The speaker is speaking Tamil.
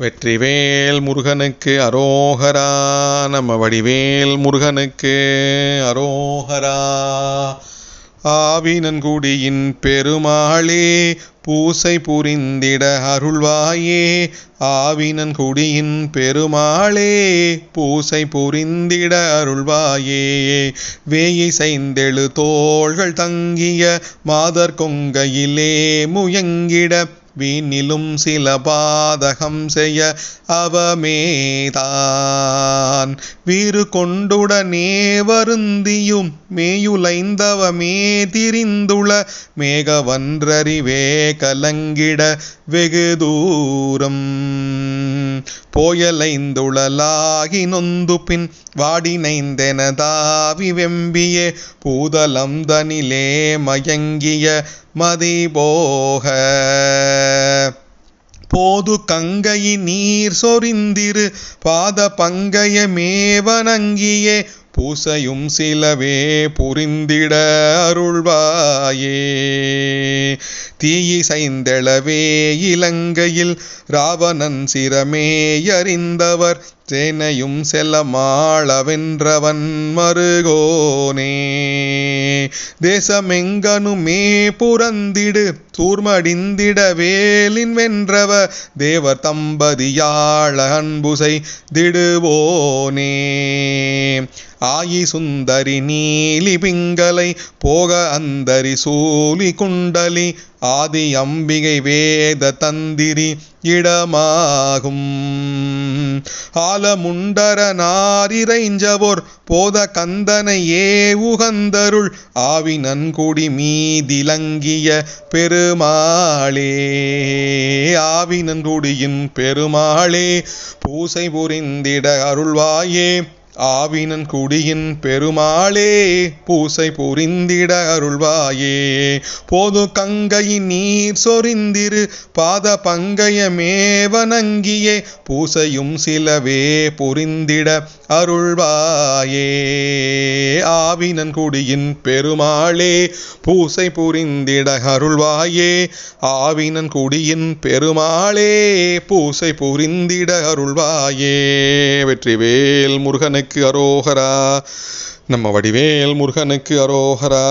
வெற்றிவேல் முருகனுக்கு அரோகரா நம்ம வடிவேல் முருகனுக்கு அரோகரா. ஆவினன்குடியின் பெருமாளே பூசை புரிந்திட அருள்வாயே. ஆவினன்குடியின் பெருமாளே பூசை புரிந்திட அருள்வாயே. வேயை சைந்தெழு தோள்கள் தங்கிய மாதர் கொங்கையிலே முயங்கிட வீணிலும் சில பாதகம் செய்ய அவமேதான். வீறு கொண்டுடனே வருந்தியும் மேயுலைந்தவமே திரிந்துள மேகவன்றறிவே கலங்கிட வெகு தூரம் போயலைந்துழலாகி நொந்து பின் வாடினைந்தெனதாவி வெம்பியே பூதலம் தனிலே மயங்கிய மதிபோக. போது கங்கையி நீர் சொரிந்திரு பாத பங்கயமேவனங்கியே பூசையும் சிலவே புரிந்திட அருள்வாயே. தீயி சைந்தளவே இலங்கையில் ராவணன் சிரமேயறிந்தவர். சேனையும் செல்லமாளவென்றவன் மருகோனே. தேசமெங்கனுமே புறந்திடு சூர்மடிந்திட வேலின் வென்றவ தேவர் தம்பதியாள அன்புசை திடுவோனே. ஆயி சுந்தரி நீலி பிங்கலை போக அந்தரி சூலி குண்டலி ஆதி அம்பிகை வேத தந்திரி இடமாகும். ஆலமுண்டர நாரிரைஞ்சவோர் போத கந்தனையே உகந்தருள் ஆவி நன்குடி மீதிலங்கிய பெருமாளே. ஆவி நன்குடியின் பெருமாளே பூசை புரிந்திட அருள்வாயே. ஆவினன் குடியின் பெருமாளே பூசை புரிந்திட அருள்வாயே. போது கங்கையின் நீர் சொரிந்திரு பாத பங்கயமேவனங்கியே பூசையும் சிலவே புரிந்திட அருள்வாயே. ஆவினன் குடியின் பெருமாளே பூசை புரிந்திட அருள்வாயே. ஆவினன் குடியின் பெருமாளே பூசை புரிந்திட அருள்வாயே. வெற்றிவேல் முருகனை முருகனுக்கு அரோகரா நம்ம வடிவேல் முருகனுக்கு அரோகரா.